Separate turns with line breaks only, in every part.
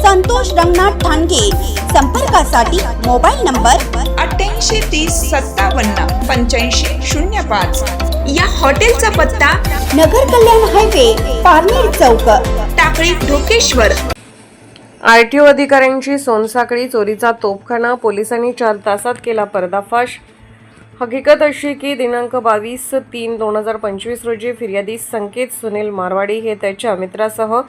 संतोष रंगनाथ ठाणगे. संपर्कासाठी mobile number
अठ्ठ्याऐंशी तीस सत्तावन्न पंच्याऐंशी शून्य पाच. या हॉटेलचा पत्ता
नगर कल्याण हायवे पारनेर चौक.
टाकळी ढोकेश्वर.
आरटीओ अधिकाऱ्यांची सोनसाखळी चोरीचा तोफखाना पोलिसांनी चार तासात केला पर्दाफाश. हकीकत अशी की दिनांक बावीस तीन दोन हजार पंचवीस रोजी फिर्यादी संकेत सुनील मारवाडी हे त्याच्या मित्रासह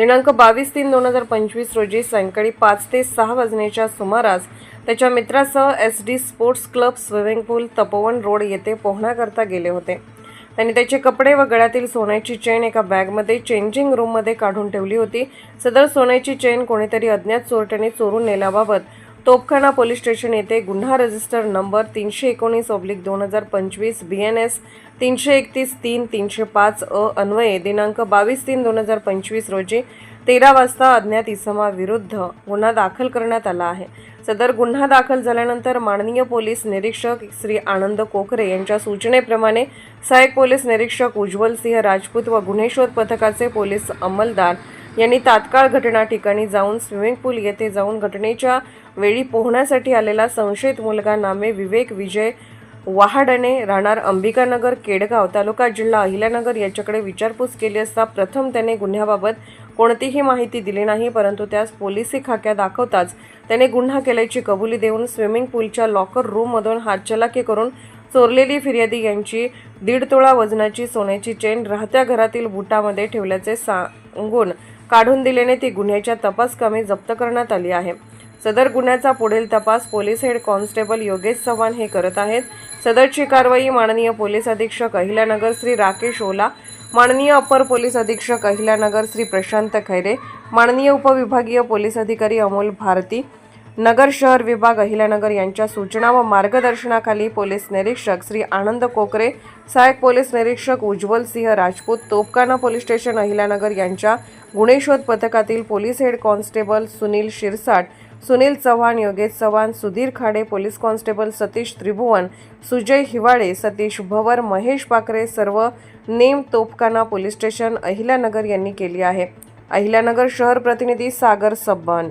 दिनांक बावीस तीन दोन हजार पंचवीस रोजी सायंकाळी पाच ते सहा वाजण्याच्या सुमारास त्याच्या मित्रासह S D sports club swimming pool Tapovan road येथे पोहण्याकरता गेले होते. त्यांनी त्याचे कपडे व गळ्यातील सोन्याची चेन एका बॅगमध्ये चेंजिंग रूममध्ये काढून ठेवली होती. सदर सोन्याची चेन कोणीतरी अज्ञात चोरट्याने चोरून नेल्याबाबत तोपखाना पोलीस स्टेशन येथे गुन्हा रजिस्टर नंबर तीनशे एकोणीस ऑब्लिक दोन हजार पंचवीस बी एन एस तीनशे एकतीस तीन तीनशे पाच अ अन्वये दिनांक बावीस तीन दोन हजार पंचवीस रोजी तेरा वाजता अज्ञात इसमाविरुद्ध गुन्हा दाखल करण्यात आला आहे. सदर गुन्हा दाखल झाल्यानंतर माननीय पोलीस निरीक्षक श्री आनंद कोकरे यांच्या सूचनेप्रमाणे सहाय्यक पोलीस निरीक्षक उज्ज्वल सिंह राजपूत व गुन्हेश्वर पथकाचे पोलीस अंमलदार यांनी तात्काळ घटना ठिकाणी जाऊन स्विमिंग पूल येथे जाऊन घटनेच्या वेळी पोहण्यासाठी आलेला संशयित मुलगा नामे विवेक विजय वहाडणे राहणार अंबिकानगर केडगाव तालुका जिल्हा अहिल्यानगर याच्याकडे विचारपूस केली असता प्रथम त्याने गुन्ह्याबाबत कोणतीही माहिती दिली नाही परंतु त्यास पोलिसी खाक्या दाखवताच त्याने गुन्हा केल्याची कबुली देऊन स्विमिंग पूलच्या लॉकर रूममधून हातचलाखी करून चोरलेली फिर्यादी यांची दीड तोळा वजनाची सोन्याची चेन राहत्या घरातील बुटामध्ये ठेवल्याचे सा गुण काढून दिल्याने ती गुन्ह्याच्या तपास कमी जप्त करण्यात आली आहे. सदर गुन्ह्याचा पुढील तपास police head constable Yogesh Chavan हे करत आहेत. सदरची कारवाई माननीय पोलीस अधीक्षक अहिल्यानगर श्री राकेश ओला माननीय अपर पोलीस अधीक्षक अहिल्यानगर श्री प्रशांत खैरे माननीय उपविभागीय पोलीस अधिकारी अमोल भारती नगर शहर विभाग अहिल्यानगर यांच्या सूचना व मार्गदर्शनाखाली पोलीस निरीक्षक श्री आनंद कोकरे सहाय्यक पोलीस निरीक्षक उज्ज्वल सिंह राजपूत तोपकाना पोलीस स्टेशन अहिल्यानगर यांच्या गुन्हे शोध पथकातील police head constable Sunil Shirsat Sunil Chavan Yogesh Chavan Sudhir Khade police constable Satish Tribhuvan Sujay Hiwale Satish Bhavar Mahesh Pakare सर्व नेम तोपकाना पोलीस स्टेशन अहिल्यानगर यांनी केली आहे. अहिल्यानगर शहर प्रतिनिधी सागर सब्बान